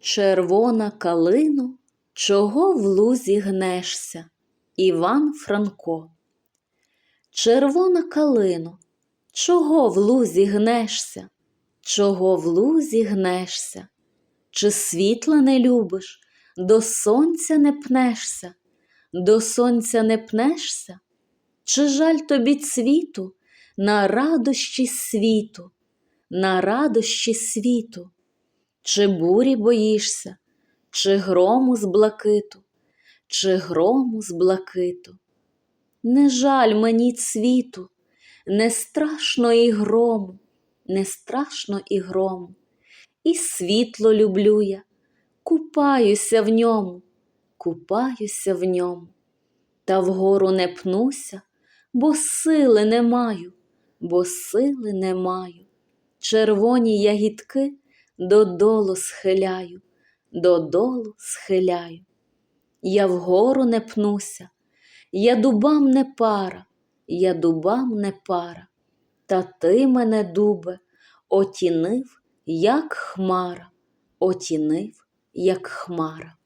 Червона калино, чого в лузі гнешся? Іван Франко. Червона калино, чого в лузі гнешся? Чого в лузі гнешся? Чи світла не любиш, до сонця не пнешся, до сонця не пнешся? Чи жаль тобі цвіту на радощі світу, на радощі світу? Чи бурі боїшся, чи грому з блакиту, чи грому з блакиту? Не жаль мені цвіту, не страшно і грому, не страшно і грому, і світло люблю я, купаюся в ньому, купаюся в ньому, та вгору не пнуся, бо сили не маю, бо сили не маю. Червоні ягідки додолу схиляю, додолу схиляю. Я вгору не пнуся, я дубам не пара, я дубам не пара, та ти мене, дубе, отінив, як хмара, отінив, як хмара.